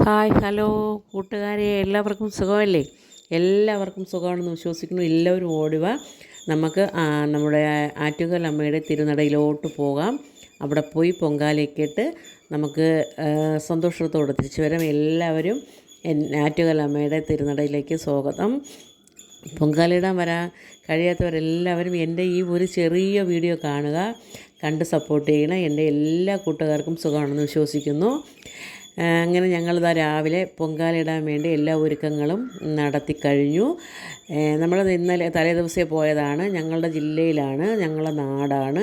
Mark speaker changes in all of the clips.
Speaker 1: Hi hello. കൂട്ടുകാരെ എല്ലാവർക്കും സുഖമല്ലേ? എല്ലാവർക്കും സുഖമാണെന്ന് വിശ്വസിക്കുന്നു. എല്ലാവരും ഓടുക നമുക്ക് നമ്മുടെ ആറ്റുകാൽ അമ്മയുടെ തിരുനടയിലോട്ട് പോകാം. അവിടെ പോയി പൊങ്കാലയ്ക്കിട്ട് നമുക്ക് സന്തോഷത്തോടെ തിരിച്ചു വരാം. എല്ലാവരും ആറ്റുകാൽ അമ്മയുടെ തിരുനടയിലേക്ക് സ്വാഗതം. പൊങ്കാലയിടാൻ വരാൻ കഴിയാത്തവരെല്ലാവരും എന്റെ ഈ ഒരു ചെറിയ വീഡിയോ കാണുക. കണ്ട് സപ്പോർട്ട് ചെയ്യണം എന്റെ എല്ലാ കൂട്ടുകാർക്കും സുഖമാണെന്ന് വിശ്വസിക്കുന്നു. അങ്ങനെ ഞങ്ങൾ ഞങ്ങളിതാ രാവിലെ പൊങ്കാലയിടാൻ വേണ്ടി എല്ലാ ഒരുക്കങ്ങളും നടത്തി കഴിഞ്ഞു. നമ്മൾ ഇന്നലെ തലേ ദിവസമേ പോയതാണ്. ഞങ്ങളുടെ ജില്ലയിലാണ് ഞങ്ങളുടെ നാടാണ്.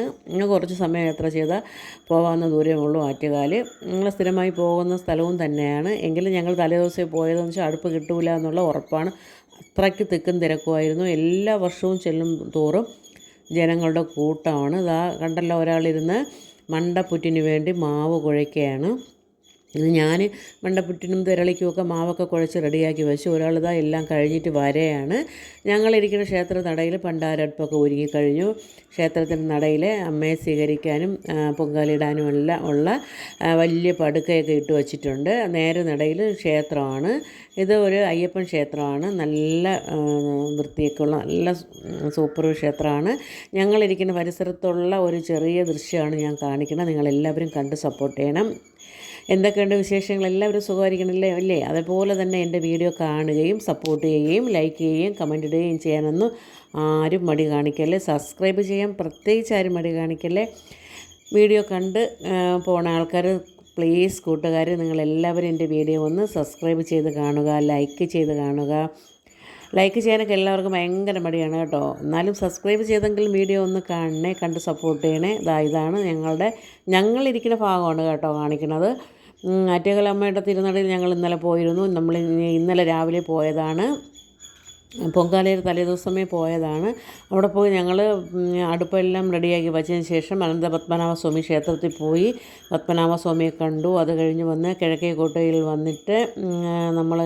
Speaker 1: കുറച്ച് സമയം യാത്ര ചെയ്താൽ പോകാവുന്ന ദൂരമേ ഉള്ളൂ ആറ്റുകാൽ ഞങ്ങൾ സ്ഥിരമായി പോകുന്ന സ്ഥലവും തന്നെയാണ്. എങ്കിലും ഞങ്ങൾ തലേ ദിവസമേ പോയതെന്ന് വെച്ചാൽ അടുപ്പ് കിട്ടൂല എന്നുള്ള ഉറപ്പാണ്. അത്രയ്ക്ക് തിക്കും തിരക്കുമായിരുന്നു. എല്ലാ വർഷവും ചെല്ലും തോറും ജനങ്ങളുടെ കൂട്ടമാണ്. ഇതാ കണ്ടല്ലോ ഒരാളിരുന്ന് മണ്ടപ്പുറ്റിന് വേണ്ടി മാവ് കുഴയ്ക്കുകയാണ് ഇത് ഞാൻ മണ്ടപ്പുറ്റിനും തിരളിക്കുമൊക്കെ മാവൊക്കെ കുഴച്ച് റെഡിയാക്കി വെച്ചു. ഒരാളിതാ എല്ലാം കഴിഞ്ഞിട്ട് വരെയാണ്. ഞങ്ങളിരിക്കുന്ന ക്ഷേത്ര നടയിൽ പണ്ടാരടുപ്പൊക്കെ ഒരുങ്ങിക്കഴിഞ്ഞു ക്ഷേത്രത്തിന്റെ നടയിൽ അമ്മയെ സ്വീകരിക്കാനും പൊങ്കാലിടാനും എല്ലാം ഉള്ള വലിയ പടുക്കയൊക്കെ ഇട്ട് വച്ചിട്ടുണ്ട്. നേരെ നടയിൽ ക്ഷേത്രമാണ്. ഇത് ഒരു അയ്യപ്പൻ ക്ഷേത്രമാണ്. നല്ല വൃത്തിയൊക്കെയുള്ള നല്ല സൂപ്പർ ക്ഷേത്രമാണ്. ഞങ്ങളിരിക്കുന്ന പരിസരത്തുള്ള ഒരു ചെറിയ ദൃശ്യമാണ് ഞാൻ കാണിക്കുന്നത്. നിങ്ങളെല്ലാവരും കണ്ട് സപ്പോർട്ട് ചെയ്യണം. എന്തൊക്കെയുണ്ട് വിശേഷങ്ങൾ? എല്ലാവരും സുഖമായിരിക്കണല്ലേ? അല്ലേ? അതുപോലെ തന്നെ എന്റെ വീഡിയോ കാണുകയും സപ്പോർട്ട് ചെയ്യുകയും ലൈക്ക് ചെയ്യുകയും കമന്റ് ഇടുകയും ചെയ്യാനൊന്നും ആരും മടി കാണിക്കല്ലേ? സബ്സ്ക്രൈബ് ചെയ്യാൻ പ്രത്യേകിച്ച് ആരും മടി കാണിക്കല്ലേ? വീഡിയോ കണ്ട് പോണ ആൾക്കാർ പ്ലീസ് കൂട്ടുകാർ നിങ്ങളെല്ലാവരും എന്റെ വീഡിയോ ഒന്ന് സബ്സ്ക്രൈബ് ചെയ്ത് കാണുക ലൈക്ക് ചെയ്ത് കാണുക. ലൈക്ക് ചെയ്യാനൊക്കെ എല്ലാവർക്കും ഭയങ്കര മടിയാണ് കേട്ടോ. എന്നാലും സബ്സ്ക്രൈബ് ചെയ്തെങ്കിലും വീഡിയോ ഒന്ന് കാണണേ കണ്ട് സപ്പോർട്ട് ചെയ്യണേ. ഇതാ ഇതാണ് ഞങ്ങളുടെ ഞങ്ങളിരിക്കുന്ന ഭാഗമാണ് കേട്ടോ കാണിക്കുന്നത്. ആറ്റേകലമ്മയുടെ തിരുനടയിൽ ഞങ്ങൾ ഇന്നലെ പോയിരുന്നു. നമ്മൾ ഇന്നലെ രാവിലെ പോയതാണ്. പൊങ്കാലയിൽ തലേദിവസമേ പോയതാണ്. അവിടെ പോയി ഞങ്ങൾ അടുപ്പെല്ലാം റെഡിയാക്കി വച്ചതിന് ശേഷം അനന്ത പത്മനാഭസ്വാമി ക്ഷേത്രത്തിൽ പോയി. പത്മനാഭസ്വാമിയെ കണ്ടു. അത് കഴിഞ്ഞ് വന്ന് കിഴക്കേ കോട്ടയിൽ വന്നിട്ട് നമ്മൾ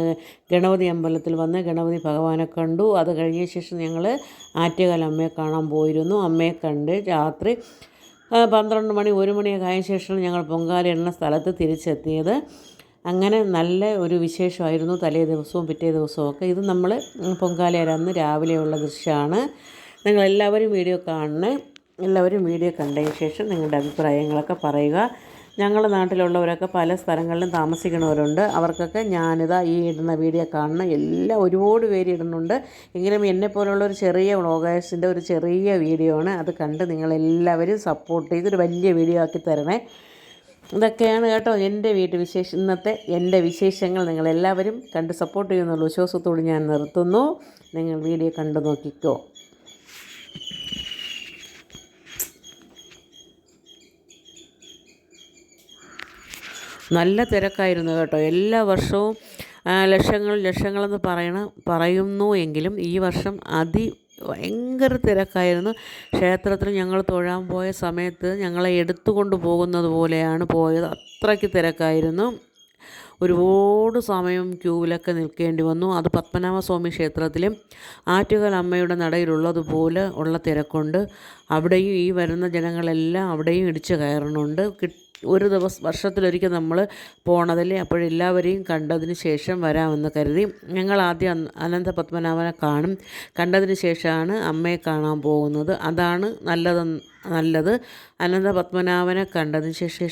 Speaker 1: ഗണപതി അമ്പലത്തിൽ വന്ന് ഗണപതി ഭഗവാനെ കണ്ടു. അത് കഴിഞ്ഞ ശേഷം ഞങ്ങൾ ആറ്റുകാലം അമ്മയെ കാണാൻ പോയിരുന്നു. അമ്മയെ കണ്ട് രാത്രി പന്ത്രണ്ട് മണി ഒരു മണിയൊക്കെ ആയ ശേഷമാണ് ഞങ്ങൾ പൊങ്കാല എണ്ണ സ്ഥലത്ത് തിരിച്ചെത്തിയത്. അങ്ങനെ നല്ല ഒരു വിശേഷമായിരുന്നു തലേ ദിവസവും പിറ്റേ ദിവസവും ഒക്കെ. ഇത് നമ്മൾ പൊങ്കാലയരന്ന് രാവിലെയുള്ള ദൃശ്യമാണ്. നിങ്ങളെല്ലാവരും വീഡിയോ കാണണേ. എല്ലാവരും വീഡിയോ കണ്ടതിന് ശേഷം നിങ്ങളുടെ അഭിപ്രായങ്ങളൊക്കെ പറയുക. ഞങ്ങളുടെ നാട്ടിലുള്ളവരൊക്കെ പല സ്ഥലങ്ങളിലും താമസിക്കുന്നവരുണ്ട്. അവർക്കൊക്കെ ഞാനിതാ ഈ ഇടുന്ന വീഡിയോ കാണുന്ന എല്ലാം ഒരുപാട് പേര് ഇടുന്നുണ്ട്. എങ്കിലും എന്നെ എന്നെപ്പോലുള്ള ഒരു ചെറിയ വ്ളോഗേഴ്സിന്റെ ഒരു ചെറിയ വീഡിയോ ആണ്. അത് കണ്ട് നിങ്ങളെല്ലാവരും സപ്പോർട്ട് ചെയ്ത് ഒരു വലിയ വീഡിയോ ആക്കി തരണേ. ഇതൊക്കെയാണ് കേട്ടോ എന്റെ വീട്ടു വിശേഷ. ഇന്നത്തെ എന്റെ വിശേഷങ്ങൾ നിങ്ങളെല്ലാവരും കണ്ട് സപ്പോർട്ട് ചെയ്യുന്നുള്ള. വിശ്വാസത്തോട് ഞാൻ നിർത്തുന്നു. നിങ്ങൾ വീഡിയോ കണ്ടു നോക്കിക്കോ. നല്ല തിരക്കായിരുന്നു കേട്ടോ. എല്ലാ വർഷവും ലക്ഷങ്ങൾ ലക്ഷങ്ങളെന്ന് പറയണ പറയുന്നു എങ്കിലും ഈ വർഷം അതി ഭയങ്കര തിരക്കായിരുന്നു. ക്ഷേത്രത്തിൽ ഞങ്ങൾ തൊഴാൻ പോയ സമയത്ത് ഞങ്ങളെ എടുത്തുകൊണ്ട് പോകുന്നത് പോലെയാണ് പോയത്. അത്രയ്ക്ക് തിരക്കായിരുന്നു. ഒരുപാട് സമയം ക്യൂവിലൊക്കെ നിൽക്കേണ്ടി വന്നു. അത് പത്മനാഭസ്വാമി ക്ഷേത്രത്തിലും ആറ്റുകാൽ അമ്മയുടെ നടയിലുള്ളതുപോലെ ഉള്ള തിരക്കുണ്ട്. അവിടെയും ഈ വരുന്ന ജനങ്ങളെല്ലാം അവിടെയും ഇടിച്ച് കയറണുണ്ട്. ഒരു ദിവസം വർഷത്തിലൊരിക്കൽ നമ്മൾ പോണതല്ലേ? അപ്പോഴെല്ലാവരെയും കണ്ടതിന് ശേഷം വരാമെന്ന് കരുതി. ഞങ്ങൾ ആദ്യം അനന്ത പത്മനാഭനെ കാണും. കണ്ടതിന് ശേഷമാണ് അമ്മയെ കാണാൻ പോകുന്നത്. അതാണ് നല്ലത് നല്ലത്. അനന്ത പത്മനാഭനെ കണ്ടതിന് ശേഷം